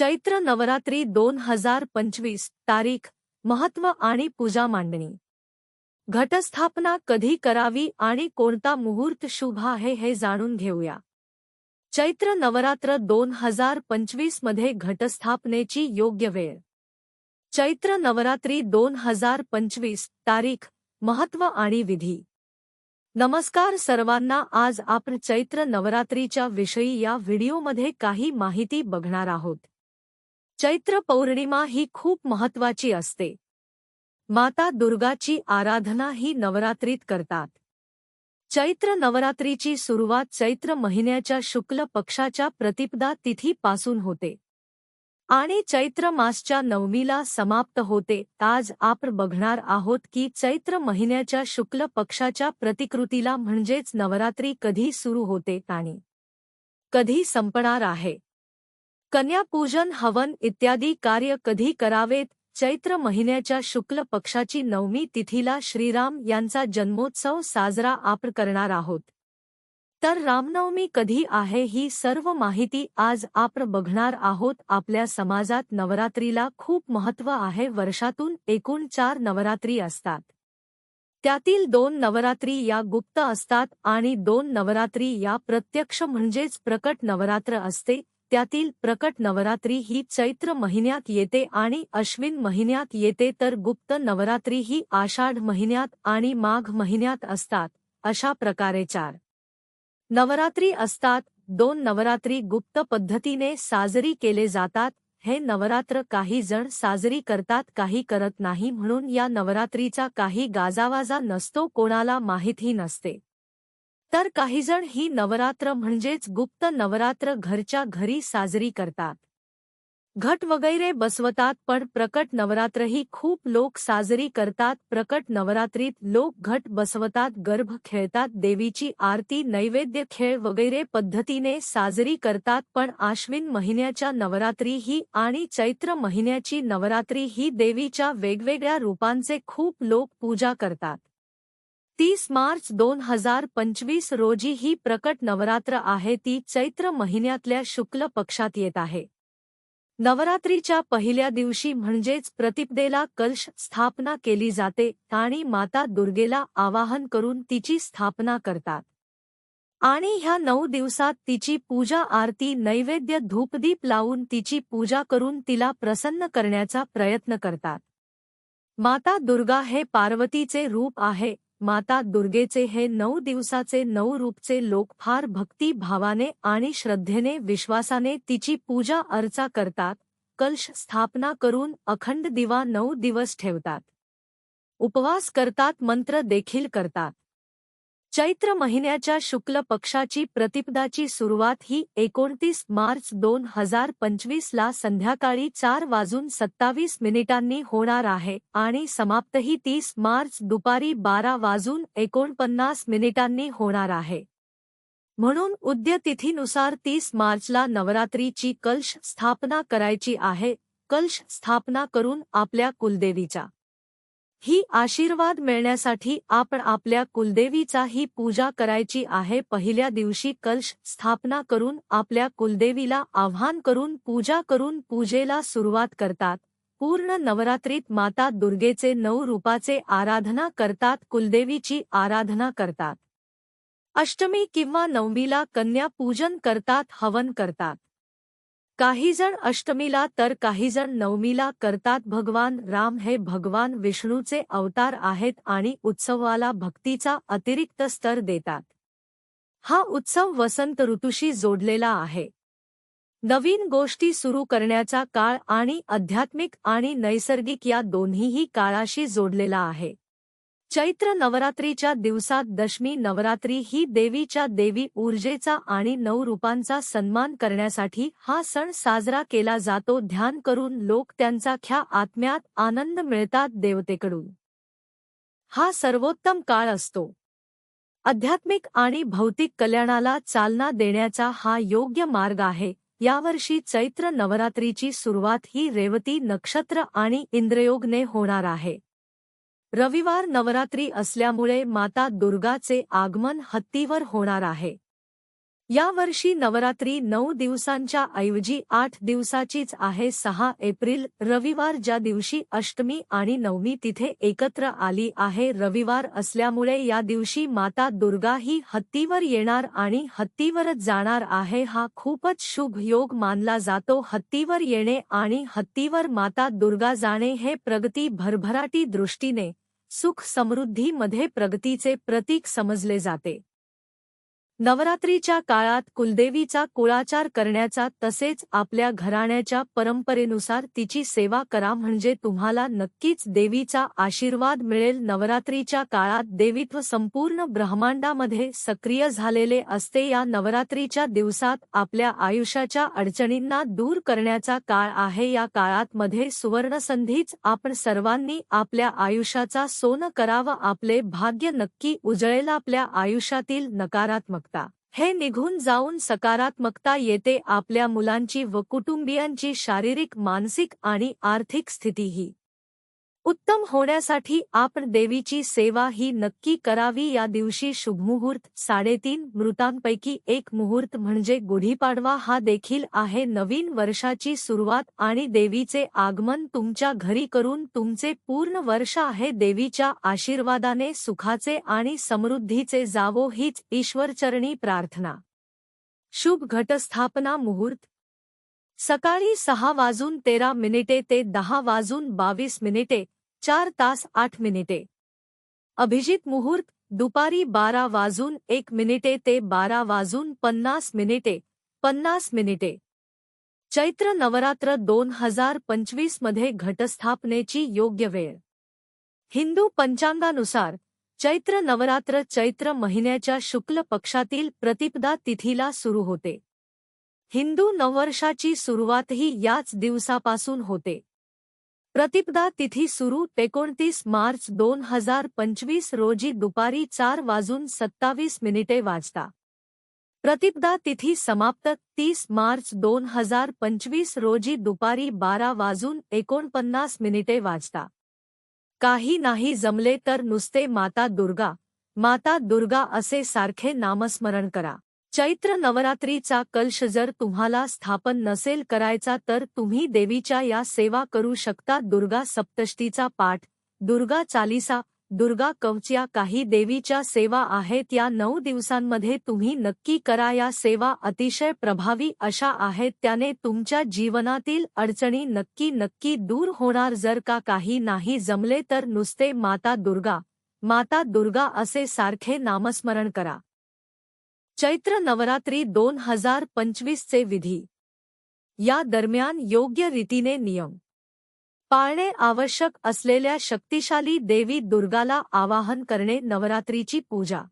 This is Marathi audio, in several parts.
चैत्र नवरात्री दोन हजार पंचवीस तारीख महत्त्व आणि पूजा मांडणी. घटस्थापना कधी करावी आणि कोणता मुहूर्त शुभ आहे हे जाणून घेऊया. चैत्र नवरात्र दोन हजार पंचवीसमध्ये घटस्थापनेची योग्य वेळ. चैत्र नवरात्री दोन हजार पंचवीस तारीख महत्त्व आणि विधी. नमस्कार सर्वांना आज आपण चैत्र नवरात्रीच्या विषयी या व्हिडिओमध्ये काही माहिती बघणार आहोत. चैत्र पौर्णिमा ही खूप महत्वाची असते. माता दुर्गाची आराधना ही नवरात्रीत करतात. चैत्र नवरात्रीची सुरुवात चैत्र महिन्याच्या शुक्ल पक्षाच्या प्रतिपदा तिथीपासून होते. आणि चैत्र मासच्या नवमीला समाप्त होते. आज आपण बघणार आहोत की चैत्र महिन्याच्या शुक्ल पक्षाच्या प्रतिकृतीला म्हणजेच नवरात्री कधी सुरू होते आणि कधी संपणार आहे. कन्यापूजन हवन इत्यादी कार्य कधी करावेत? चैत्र महिन्याच्या शुक्ल पक्षाची नवमी तिथीला श्रीराम यांचा जन्मोत्सव साजरा आपण करणार आहोत. तर रामनवमी कधी आहे ही सर्व माहिती आज आपण बघणार आहोत. आपल्या समाजात नवरात्रीला खूप महत्त्व आहे. वर्षातून एकूण चार नवरात्री असतात. त्यातील दोन नवरात्री या गुप्त असतात आणि दोन नवरात्री या प्रत्यक्ष म्हणजेच प्रकट नवरात्र असते. त्यातील प्रकट नवरात्री ही चैत्र महिन्यात येते आणि अश्विन महिन्यात येते तर गुप्त नवरात्री ही आषाढ महिन्यात आणि माघ महिन्यात असतात अशा प्रकारे चार. नवरात्री असतात दोन नवरात्री गुप्त पद्धतीने साजरी केले जातात हे नवरात्र काही जण साजरी करतात काही करत नाही म्हणून या नवरात्रीचा काही गाजावाजा नसतो कोणाला माहितही नसते. तर काहीजण ही नवरात्र म्हणजेच गुप्त नवरात्र घरच्या घरी साजरी करतात. घट वगैरे बसवतात पण प्रकट नवरात्रही खूप लोक साजरी करतात. प्रकट नवरात्रीत लोक घट बसवतात गर्भ खेळतात देवीची आरती नैवेद्य खेळ वगैरे पद्धतीने साजरी करतात. पण आश्विन महिन्याच्या नवरात्री ही आणि चैत्र महिन्याची नवरात्री ही देवीच्या वेगवेगळ्या रूपांचे खूप लोक पूजा करतात. तीस मार्च दोन हजार पंचवीस रोजी ही प्रकट नवरात्र आहे. ती चैत्र महिन्यातल्या शुक्ल पक्षात येत आहे. नवरात्रीच्या पहिल्या दिवशी म्हणजेच प्रतिपदेला कलश स्थापना केली जाते आणि माता दुर्गेला आवाहन करून तिची स्थापना करतात. आणि ह्या नऊ दिवसात तिची पूजा आरती नैवेद्य धूपदीप लावून तिची पूजा करून तिला प्रसन्न करण्याचा प्रयत्न करतात. माता दुर्गा हे पार्वतीचे रूप आहे. माता दुर्गेचे हे नऊ दिवसाचे नऊ रूपचे लोक फार भक्ती भावाने आणि श्रद्धेने विश्वासाने तिची पूजा अर्चा करतात कलश स्थापना करून अखंड दिवा नऊ दिवस ठेवतात. उपवास करतात मंत्र देखील करतात. चैत्र महिन्याच्या शुक्ल पक्षाची प्रतिपदाची सुरुवात ही एकोणतीस मार्च दोन हजार पंचवीस ला संध्याकाळी चार वाजून सत्तावीस मिनिटांनी होणार आहे आणि समाप्तही तीस मार्च दुपारी बारा वाजून एकोणपन्नास मिनिटांनी होणार आहे. म्हणून उद्य तिथीनुसार तीस मार्चला नवरात्रीची कलश स्थापना करायची आहे. कलश स्थापना करून आपल्या कुलदेवीचा ही आशीर्वाद मिळण्यासाठी आपण आपल्या कुलदेवीचा ही पूजा करायची आहे. पहिल्या दिवशी कलश स्थापना करून आपल्या कुलदेवीला आव्हान करून पूजा करून पूजेला सुरुवात करतात. पूर्ण नवरात्रीत माता दुर्गेचे नऊ रूपाचे आराधना करतात कुलदेवीची आराधना करतात. अष्टमी किंवा नवमीला कन्या पूजन करतात हवन करतात. काहीजण अष्टमीला तर काहीजण नवमीला करतात भगवान राम हे भगवान विष्णूचे अवतार आहेत आणि उत्सवाला भक्तीचा अतिरिक्त स्तर देतात. हा उत्सव वसंत ऋतूशी जोडलेला आहे. नवीन गोष्टी सुरू करण्याचा काळ आणि आध्यात्मिक आणि नैसर्गिक या दोन्हीही काळाशी जोडलेला आहे. चैत्र नवरात्रीच्या दिवसात दशमी नवरात्री ही देवीच्या देवी ऊर्जेचा आणि नऊ रूपांचा सन्मान करण्यासाठी हा सण साजरा केला जातो. ध्यान करून लोक त्यांचा ख्या आत्म्यात आनंद मिळतात देवतेकडून. हा सर्वोत्तम काळ असतो. आध्यात्मिक आणि भौतिक कल्याणाला चालना देण्याचा हा योग्य मार्ग आहे. यावर्षी चैत्र नवरात्रीची सुरुवात ही रेवती नक्षत्र आणि इंद्रयोगने होणार आहे. रविवार नवरात्री असल्यामुळे माता दुर्गाचे आगमन हत्तीवर होणार आहे. यावर्षी नवरात्री नऊ दिवसांच्या ऐवजी आठ दिवसाचीच आहे. सहा एप्रिल रविवार ज्या दिवशी अष्टमी आणि नवमी तिथे एकत्र आली आहे. रविवार असल्यामुळे या दिवशी माता दुर्गा ही हत्तीवर येणार आणि हत्तीवरच जाणार आहे. हा खूपच शुभ योग मानला जातो. हत्तीवर येणे आणि हत्तीवर माता दुर्गा जाणे हे प्रगती भरभराटी दृष्टीने सुख समृद्धीमध्ये प्रगतीचे प्रतीक समजले जाते. नवरात्रीच्या काळात कुलदेवीचा कुळाचार करण्याचा तसेच आपल्या घराण्याच्या परंपरेनुसार तिची सेवा करा म्हणजे तुम्हाला नक्कीच देवीचा आशीर्वाद मिळेल. नवरात्रीच्या काळात देवीत्व संपूर्ण ब्रह्मांडामध्ये सक्रिय झालेले असते. या नवरात्रीच्या दिवसात आपल्या आयुष्याच्या अडचणींना दूर करण्याचा काळ आहे. या काळात मध्ये सुवर्णसंधीच आपण सर्वांनी आपल्या आयुष्याचा सोनं करावं. आपले भाग्य नक्की उजळेल. आपल्या आयुष्यातील नकारात्मक हे निघून जाऊन सकारात्मकता येते आपल्या मुलांची व कुटुंबियांची शारीरिक मानसिक आणि आर्थिक स्थितीही. उत्तम होण्यासाठी आपण देवीची सेवा ही नक्की करावी. या दिवशी शुभमुहूर्त साडेतीन मृतांपैकी एक मुहूर्त म्हणजे गुढीपाडवा हा देखील आहे. नवीन वर्षाची सुरुवात आणि देवीचे आगमन तुमच्या घरी करून तुमचे पूर्ण वर्ष आहे. देवीच्या आशीर्वादाने सुखाचे आणि समृद्धीचे जावो हीच ईश्वरचरणी प्रार्थना. शुभ घटस्थापना मुहूर्त. सकाळी सहा वाजून तेरा मिनिटे ते दहा वाजून बावीस मिनिटे चार तास आठ मिनिटे. अभिजित मुहूर्त दुपारी बारा वाजून एक मिनिटे ते बारा वाजून पन्नास मिनिटे पन्नास मिनिटे. चैत्र नवरात्र दोन हजार पंचवीसमध्ये घटस्थापनेची योग्य वेळ. हिंदू पंचांगानुसार चैत्र नवरात्र चैत्र महिन्याच्या शुक्ल पक्षातील प्रतिपदा तिथीला सुरू होते. हिंदू नववर्षाची सुरुवातही याच दिवसापासून होते. प्रतिपदा तिथी सुरू एकोणतीस मार्च दोन हज़ार पंचवीस रोजी दुपारी चार वाजून सत्तावीस मिनिटे वाजता. प्रतिपदा तिथी समाप्त तीस मार्च दोन हज़ार पंचवीस रोजी दुपारी बारा वाजून एकोणपन्नास मिनिटे वाजता. काही नाही जमले तर नुसते माता दुर्गा माता दुर्गा असे सारखे नामस्मरण करा. चैत्र नवरात्रीचा कलश जर तुम्हाला स्थापन नसेल करायचा तर तुम्ही देवीच्या या सेवा करू शकता. दुर्गा सप्तष्टीचा पाठ दुर्गा चालिसा दुर्गा कवच्या काही देवीच्या सेवा आहेत. या नऊ दिवसांमध्ये तुम्ही नक्की करा. या सेवा अतिशय प्रभावी अशा आहेत. त्याने तुमच्या जीवनातील अडचणी नक्की नक्की दूर होणार. जर का काही नाही जमले तर नुसते माता दुर्गा माता दुर्गा असे सारखे नामस्मरण करा. चैत्र नवरात्री दोन हजार पंचवीसचे विधी. या दरम्यान योग्य रीतीने नियम. पाळणे आवश्यक असलेल्या शक्तिशाली देवी दुर्गाला आवाहन करणे नवरात्रीची पूजा.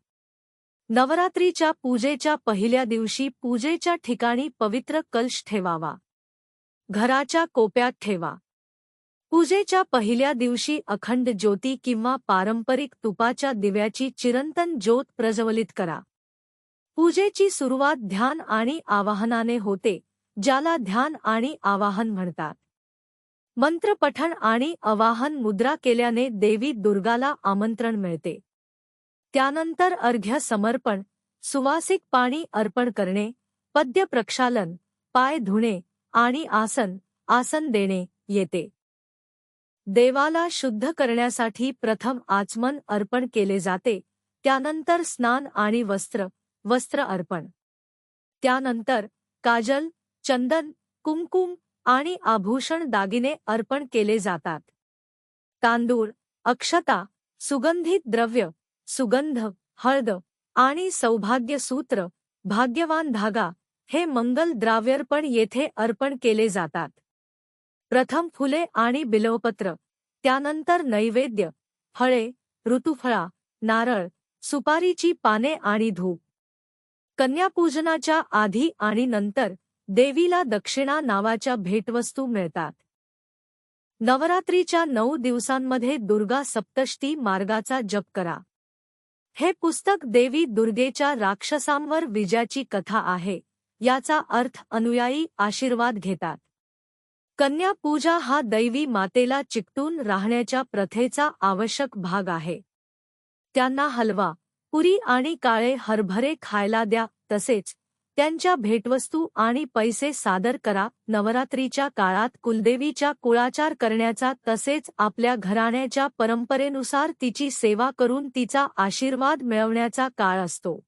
नवरात्रीच्या पूजेच्या पहिल्या दिवशी पूजेच्या ठिकाणी पवित्र कलश ठेवावा. घराच्या कोप्यात ठेवा. पूजेच्या पहिल्या दिवशी अखंड ज्योती किंवा पारंपरिक तुपाच्या दिव्याची चिरंतन ज्योत प्रज्वलित करा. पूजेची सुरुवात ध्यान आणि आवाहनाने होते ज्याला ध्यान आणि आवाहन म्हणतात. मंत्रपठण आणि आवाहन मुद्रा केल्याने देवी दुर्गाला आमंत्रण मिळते. त्यानंतर अर्घ्य समर्पण सुवासिक पाणी अर्पण करणे पद्य प्रक्षालन पाय धुणे आणि आसन आसन देणे येते. देवाला शुद्ध करण्यासाठी प्रथम आचमन अर्पण केले जाते त्यानंतर स्नान आणि वस्त्र वस्त्र अर्पण. त्यानंतर काजल चंदन कुंकुम आणि आभूषण दागिने अर्पण केले जातात. तांदूळ अक्षता सुगंधित द्रव्य सुगंध हळद आणि सौभाग्य सूत्र भाग्यवान धागा हे मंगल द्राव्यर्पण येथे अर्पण केले जातात. प्रथम फुले आणि बिलवपत्र त्यानंतर नैवेद्य फळे ऋतुफळा नारळ सुपारीची पाने आणि धूप. कन्यापूजनाच्या आधी आणि नंतर देवीला दक्षिणा नावाच्या भेटवस्तू मिळतात. नवरात्रीच्या नऊ दिवसांमध्ये दुर्गा सप्तष्टी मार्गाचा जप करा. हे पुस्तक देवी दुर्गेच्या राक्षसांवर विजयाची कथा आहे याचा अर्थ अनुयायी आशीर्वाद घेतात. कन्या पूजा हा दैवी मातेला चिकटून राहण्याच्या प्रथेचा आवश्यक भाग आहे. त्यांना हलवा पुरी आणि काळे हरभरे खायला द्या तसेच त्यांच्या भेटवस्तू आणि पैसे सादर करा. नवरात्रीच्या काळात कुलदेवीच्या कुळाचार करण्याचा तसेच आपल्या घराण्याच्या परंपरेनुसार तिची सेवा करून तिचा आशीर्वाद मिळवण्याचा काळ असतो.